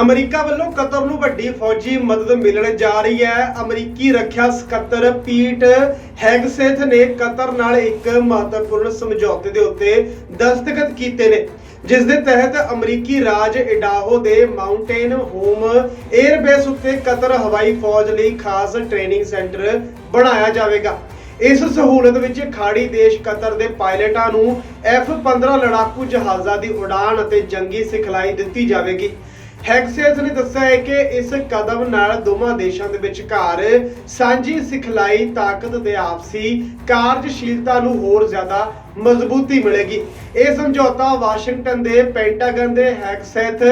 America ਵੱਲੋਂ Qatar ਨੂੰ ਵੱਡੀ ਫੌਜੀ ਮਦਦ ਮਿਲਣ ਜਾ ਰਹੀ ਹੈ। ਅਮਰੀਕੀ ਰੱਖਿਆ ਸਕੱਤਰ ਪੀਟ ਹੈਗਸੇਥ ਨੇ ਕਤਰ ਨਾਲ ਇੱਕ ਮਹੱਤਵਪੂਰਨ ਸਮਝੌਤੇ ਦੇ ਉੱਤੇ ਦਸਤਖਤ ਕੀਤੇ ਨੇ ਜਿਸ ਦੇ ਤਹਿਤ ਅਮਰੀਕੀ ਰਾਜ ਇਡਾਹੋ ਦੇ ਮਾਊਂਟੇਨ ਹੋਮ 에ਅਰਬੇਸ ਉੱਤੇ ਕਤਰ ਹਵਾਈ ਫੌਜ ਲਈ ਖਾਸ ਟ੍ਰੇਨਿੰਗ ਸੈਂਟਰ ਬਣਾਇਆ ਜਾਵੇਗਾ। ਇਸ ਸਹੂਲਤ ਵਿੱਚ ਖਾੜੀ ਦੇਸ਼ ਕਤਰ ਦੇ ਪਾਇਲਟਾਂ ਨੂੰ F-15 ਲੜਾਕੂ ਜਹਾਜ਼ਾਂ ਦੀ ਉਡਾਨ ਅਤੇ ਜੰਗੀ ਸਿਖਲਾਈ ਦਿੱਤੀ ਜਾਵੇਗੀ। ਹੈਕਸੇਸ ਨੇ ਦੱਸਿਆ ਹੈ ਕਿ ਇਸ ਕਦਮ ਨਾਲ ਦੋਵਾਂ ਦੇਸ਼ਾਂ ਦੇ ਵਿਚਕਾਰ ਸਾਂਝੀ ਸਿਖਲਾਈ ਤਾਕਤ ਤੇ ਆਪਸੀ ਕਾਰਜਸ਼ੀਲਤਾ ਨੂੰ ਹੋਰ ਜ਼ਿਆਦਾ ਮਜ਼ਬੂਤੀ ਮਿਲੇਗੀ। ਇਹ ਸਮਝੌਤਾ ਵਾਸ਼ਿੰਗਟਨ ਦੇ ਪੈਂਟਾਗਨ ਦੇ ਹੈਕਸੇਥ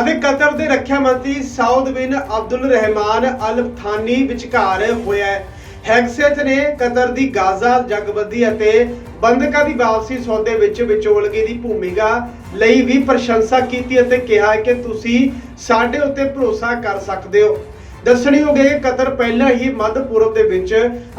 ਅਤੇ ਕਤਰ ਦੇ ਰੱਖਿਆ ਮੰਤਰੀ ਸਾਊਦ ਬਿਨ ਅਬਦੁਲ ਰਹਿਮਾਨ ਅਲ ਥਾਨੀ ਵਿਚਕਾਰ ਹੋਇਆ ਹੈ। ਹੈਗਸੇਥ ਨੇ ਕਤਰ ਦੀ ਗਾਜ਼ਾ ਜਗਬੰਦੀ ਅਤੇ ਬੰਦਕਾਂ ਦੀ ਵਾਪਸੀ ਸੌਦੇ ਵਿੱਚ ਵਿਚੋਲਗੀ ਦੀ ਭੂਮਿਕਾ ਲਈ ਵੀ ਪ੍ਰਸ਼ੰਸਾ ਕੀਤੀ ਅਤੇ ਕਿਹਾ ਕਿ ਤੁਸੀਂ ਸਾਡੇ ਉੱਤੇ ਭਰੋਸਾ ਕਰ ਸਕਦੇ ਹੋ। ਦੱਸਣਯੋਗ ਹੈ ਕਿ ਕਤਰ ਪਹਿਲਾਂ ਹੀ ਮੱਧ ਪੂਰਬ ਦੇ ਵਿੱਚ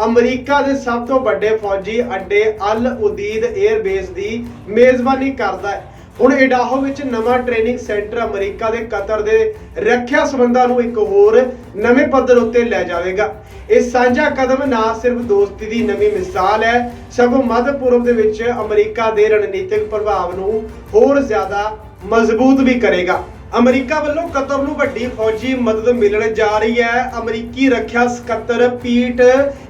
ਅਮਰੀਕਾ ਦੇ ਸਭ ਤੋਂ ਵੱਡੇ ਫੌਜੀ ਅੱਡੇ ਅਲ ਉਦੀਦ 에ਅਰਬੇਸ ਦੀ ਮੇਜ਼ਬਾਨੀ ਕਰਦਾ ਹੈ। ਹੁਣ ਇਡਾਹੋ ਵਿੱਚ ਨਵਾਂ ਟ੍ਰੇਨਿੰਗ ਸੈਂਟਰ ਅਮਰੀਕਾ ਦੇ ਕਤਰ ਦੇ ਰੱਖਿਆ ਸੰਬੰਧਾਂ ਨੂੰ ਇੱਕ ਹੋਰ ਨਵੇਂ ਪੱਧਰ ਉੱਤੇ ਲੈ ਜਾਵੇਗਾ। ਇਹ ਸਾਂਝਾ ਕਦਮ ਨਾ ਸਿਰਫ ਦੋਸਤੀ ਦੀ ਨਵੀਂ ਮਿਸਾਲ ਹੈ, ਸਗੋਂ ਮੱਧ ਪੂਰਬ ਦੇ ਵਿੱਚ ਅਮਰੀਕਾ ਦੇ ਰਣਨੀਤਿਕ ਪ੍ਰਭਾਵ ਨੂੰ ਹੋਰ ਜ਼ਿਆਦਾ ਮਜ਼ਬੂਤ ਵੀ ਕਰੇਗਾ। ਅਮਰੀਕਾ ਵੱਲੋਂ ਕਤਰ ਨੂੰ ਵੱਡੀ ਫੌਜੀ ਮਦਦ ਮਿਲਣ ਜਾ ਰਹੀ ਹੈ। ਅਮਰੀਕੀ ਰੱਖਿਆ ਸਕੱਤਰ ਪੀਟ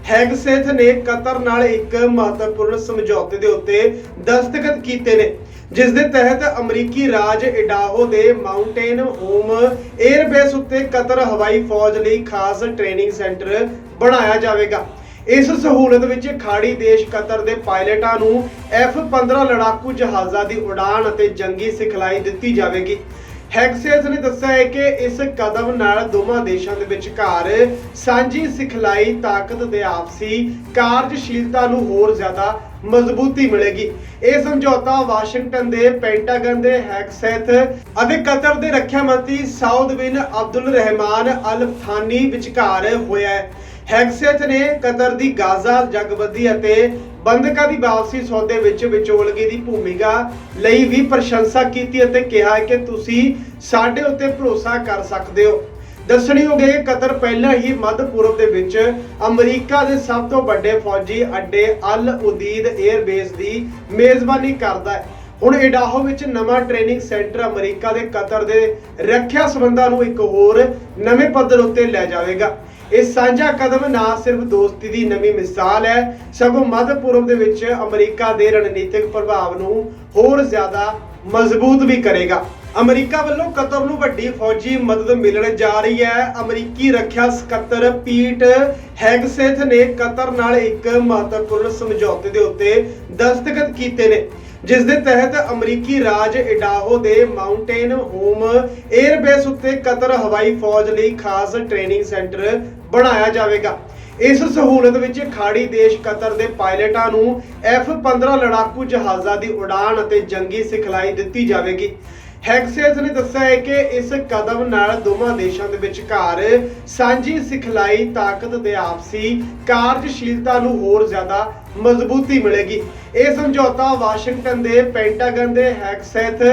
ਹੈਗਸੇਥ ਨੇ ਕਤਰ ਨਾਲ ਇੱਕ ਮਹੱਤਵਪੂਰਨ ਸਮਝੌਤੇ ਦੇ ਉੱਤੇ ਦਸਤਖਤ ਕੀਤੇ ਨੇ। ਜਿਸ ਦੇ ਤਹਿਤ ਅਮਰੀਕੀ ਰਾਜ ਇਡਾਹੋ ਦੇ ਮਾਊਂਟੇਨ ਹੋਮ 에ਅਰਬੇਸ ਉੱਤੇ ਕਤਰ ਹਵਾਈ ਫੌਜ ਲਈ ਖਾਸ ਟ੍ਰੇਨਿੰਗ ਸੈਂਟਰ ਬਣਾਇਆ ਜਾਵੇਗਾ। ਇਸ ਸਹੂਲਤ ਵਿੱਚ ਖਾੜੀ ਦੇਸ਼ ਕਤਰ ਦੇ ਪਾਇਲਟਾਂ ਨੂੰ F-15 ਲੜਾਕੂ ਜਹਾਜ਼ਾਂ ਦੀ ਉਡਾਨ ਅਤੇ ਜੰਗੀ ਸਿਖਲਾਈ ਦਿੱਤੀ ਜਾਵੇਗੀ। ਹੈਕਸੇਸ ਨੇ ਦੱਸਿਆ ਹੈ ਕਿ ਇਸ ਕਦਮ ਨਾਲ ਦੋਵਾਂ ਦੇਸ਼ਾਂ ਦੇ ਵਿਚਕਾਰ ਸਾਂਝੀ ਸਿਖਲਾਈ ਤਾਕਤ ਦੇ ਆਪਸੀ ਕਾਰਜਸ਼ੀਲਤਾ ਨੂੰ ਹੋਰ ਜ਼ਿਆਦਾ ਮਜ਼ਬੂਤੀ ਮਿਲੇਗੀ। ਇਹ ਸਮਝੌਤਾ ਵਾਸ਼ਿੰਗਟਨ ਦੇ ਪੈਂਟਾਗਨ ਦੇ ਹੈਕਸੇਥ ਅਤੇ ਕਤਰ ਦੇ ਰੱਖਿਆ ਮੰਤਰੀ ਸਾਊਦ ਬਿਨ ਅਬਦੁਲ ਰਹਿਮਾਨ ਅਲ ਥਾਨੀ ਵਿਚਕਾਰ ਹੋਇਆ ਹੈ। ਹੈਕਸੇਥ ਨੇ ਕਤਰ ਦੀ ਗਾਜ਼ਾ, ਜਗਬੰਦੀ ਅਤੇ ਬੰਦਕਾਂ ਦੀ ਵਾਪਸੀ ਸੌਦੇ ਵਿੱਚ ਵਿਚੋਲਗੀ ਦੀ ਭੂਮਿਕਾ ਲਈ ਵੀ ਪ੍ਰਸ਼ੰਸਾ ਕੀਤੀ ਅਤੇ ਕਿਹਾ ਕਿ ਤੁਸੀਂ ਸਾਡੇ ਉੱਤੇ ਭਰੋਸਾ ਕਰ ਸਕਦੇ ਹੋ। ਦੱਸਣਯੋਗ ਹੈ ਕਤਰ ਪਹਿਲਾਂ ਹੀ ਮੱਧ ਪੂਰਬ ਦੇ ਵਿੱਚ ਅਮਰੀਕਾ ਦੇ ਸਭ ਤੋਂ ਵੱਡੇ ਫੌਜੀ ਅੱਡੇ ਅਲ ਉਦੀਦ 에ਅਰਬੇਸ ਦੀ ਮੇਜ਼ਬਾਨੀ ਕਰਦਾ ਹੈ। ਹੁਣ ਇਡਾਹੋ ਵਿੱਚ ਨਵਾਂ ਟ੍ਰੇਨਿੰਗ ਸੈਂਟਰ ਅਮਰੀਕਾ ਦੇ ਕਤਰ ਦੇ ਰੱਖਿਆ ਸੰਬੰਧਾਂ ਨੂੰ ਇੱਕ ਹੋਰ ਨਵੇਂ ਪੱਧਰ ਉੱਤੇ ਲੈ ਜਾਵੇਗਾ। ਇਹ ਸਾਂਝਾ ਕਦਮ ਨਾ ਸਿਰਫ ਦੋਸਤੀ ਦੀ ਨਵੀਂ ਮਿਸਾਲ ਹੈ, ਸਗੋਂ ਮੱਧ ਪੂਰਬ ਦੇ ਵਿੱਚ ਅਮਰੀਕਾ ਦੇ ਰਣਨੀਤਿਕ ਪ੍ਰਭਾਵ ਨੂੰ ਹੋਰ ਜ਼ਿਆਦਾ ਮਜ਼ਬੂਤ ਵੀ ਕਰੇਗਾ। ਅਮਰੀਕਾ ਵੱਲੋਂ ਕਤਰ ਨੂੰ ਵੱਡੀ ਫੌਜੀ ਮਦਦ ਮਿਲਣ ਜਾ ਰਹੀ ਹੈ। ਅਮਰੀਕੀ ਰੱਖਿਆ ਸਕੱਤਰ ਪੀਟ ਹੈਗਸੇਥ ਨੇ ਕਤਰ ਨਾਲ ਇੱਕ ਮਹੱਤਵਪੂਰਨ ਸਮਝੌਤੇ ਦੇ ਉੱਤੇ ਦਸਤਖਤ ਕੀਤੇ ਨੇ, ਜਿਸ ਦੇ ਤਹਿਤ ਅਮਰੀਕੀ ਰਾਜ ਇਡਾਹੋ ਦੇ ਮਾਊਂਟੇਨ ਹੋਮ 에ਅਰਬੇਸ ਉੱਤੇ ਕਤਰ ਹਵਾਈ ਫੌਜ ਲਈ ਖਾਸ ਟ੍ਰੇਨਿੰਗ ਸੈਂਟਰ ਬਣਾਇਆ ਜਾਵੇਗਾ। ਇਸ ਸਹੂਲਤ ਵਿੱਚ ਖਾੜੀ ਦੇਸ਼ ਕਤਰ ਦੇ ਪਾਇਲਟਾਂ ਨੂੰ F-15 ਲੜਾਕੂ ਜਹਾਜ਼ਾਂ ਦੀ ਉਡਾਨ ਅਤੇ ਜੰਗੀ ਸਿਖਲਾਈ ਦਿੱਤੀ ਜਾਵੇਗੀ। ਹੈਕਸੇਸ ਨੇ ਦੱਸਿਆ ਹੈ ਕਿ ਇਸ ਕਦਮ ਨਾਲ ਦੋਵਾਂ ਦੇਸ਼ਾਂ ਦੇ ਵਿਚਕਾਰ ਸਾਂਝੀ ਸਿਖਲਾਈ ਤਾਕਤ ਤੇ ਆਪਸੀ ਕਾਰਜਸ਼ੀਲਤਾ ਨੂੰ ਹੋਰ ਜ਼ਿਆਦਾ ਮਜ਼ਬੂਤੀ ਮਿਲੇਗੀ। ਇਹ ਸਮਝੌਤਾ ਵਾਸ਼ਿੰਗਟਨ ਦੇ ਪੈਂਟਾਗਨ ਦੇ ਹੈਕਸੇਥ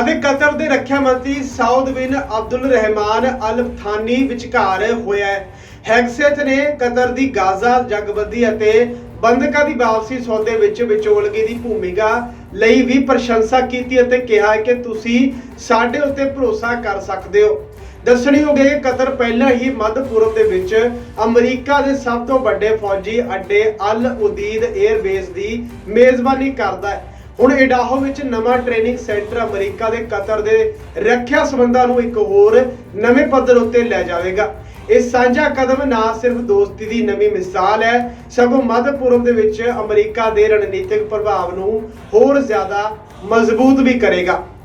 ਅਤੇ ਕਤਰ ਦੇ ਰੱਖਿਆ ਮੰਤਰੀ ਸਾਊਦ ਬਿਨ ਅਬਦੁਲ ਰਹਿਮਾਨ ਅਲ ਥਾਨੀ ਵਿਚਕਾਰ ਹੋਇਆ ਹੈ। ਹੈਕਸੇਥ ਨੇ ਕਤਰ ਦੀ ਗਾਜ਼ਾ ਜਗਬੰਦੀ ਅਤੇ ਬੰਦਕਾਂ ਦੀ ਵਾਪਸੀ ਸੌਦੇ ਵਿੱਚ ਵਿਚੋਲਗੀ ਦੀ ਭੂਮਿਕਾ ਲਈ ਵੀ ਪ੍ਰਸ਼ੰਸਾ ਕੀਤੀ ਅਤੇ ਕਿਹਾ ਕਿ ਤੁਸੀਂ ਸਾਡੇ ਉੱਤੇ ਭਰੋਸਾ ਕਰ ਸਕਦੇ ਹੋ। ਦੱਸਣਯੋਗ ਹੈ ਕਿ ਕਤਰ ਪਹਿਲਾਂ ਹੀ ਮੱਧ ਪੂਰਬ ਦੇ ਵਿੱਚ ਅਮਰੀਕਾ ਦੇ ਸਭ ਤੋਂ ਵੱਡੇ ਫੌਜੀ ਅੱਡੇ ਅਲ ਉਦੀਦ 에ਅਰਬੇਸ ਦੀ ਮੇਜ਼ਬਾਨੀ ਕਰਦਾ ਹੈ। ਹੁਣ ਇਡਾਹੋ ਵਿੱਚ ਨਵਾਂ ਟ੍ਰੇਨਿੰਗ ਸੈਂਟਰ ਅਮਰੀਕਾ ਦੇ ਕਤਰ ਦੇ ਰੱਖਿਆ ਸੰਬੰਧਾਂ ਨੂੰ ਇੱਕ ਹੋਰ ਨਵੇਂ ਪੱਧਰ ਉੱਤੇ ਲੈ ਜਾਵੇਗਾ। ਇਹ ਸਾਂਝਾ ਕਦਮ ਨਾ ਸਿਰਫ ਦੋਸਤੀ ਦੀ ਨਵੀਂ ਮਿਸਾਲ ਹੈ, ਸਗੋਂ ਮੱਧ ਪੂਰਬ ਦੇ ਵਿੱਚ ਅਮਰੀਕਾ ਦੇ ਰਣਨੀਤਿਕ ਪ੍ਰਭਾਵ ਨੂੰ ਹੋਰ ਜ਼ਿਆਦਾ ਮਜ਼ਬੂਤ ਵੀ ਕਰੇਗਾ।